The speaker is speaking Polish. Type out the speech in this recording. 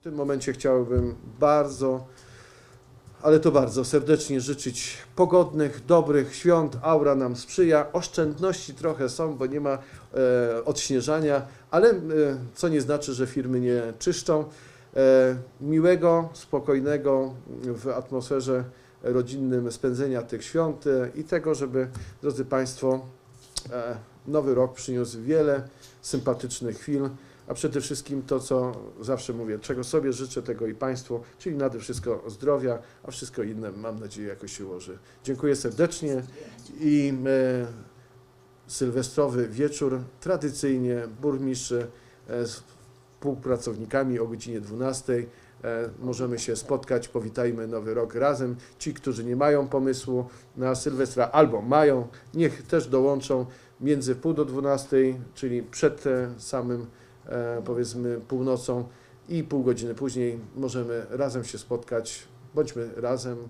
W tym momencie chciałbym bardzo, ale to bardzo serdecznie życzyć pogodnych, dobrych świąt. Aura nam sprzyja. Oszczędności trochę są, bo nie ma e, odśnieżania, ale e, co nie znaczy, że firmy nie czyszczą. E, miłego, spokojnego w atmosferze rodzinnym spędzenia tych świąt e, i tego, żeby, drodzy Państwo, e, nowy rok przyniósł wiele sympatycznych chwil, a przede wszystkim to, co zawsze mówię, czego sobie życzę, tego i Państwu, czyli nade wszystko zdrowia, a wszystko inne mam nadzieję jakoś się ułoży. Dziękuję serdecznie i e, sylwestrowy wieczór tradycyjnie burmistrz e, z współpracownikami o godzinie 12. E, możemy się spotkać, powitajmy nowy rok razem. Ci, którzy nie mają pomysłu na Sylwestra albo mają, niech też dołączą między pół do 12, czyli przed e, samym powiedzmy północą i pół godziny później możemy razem się spotkać. Bądźmy razem.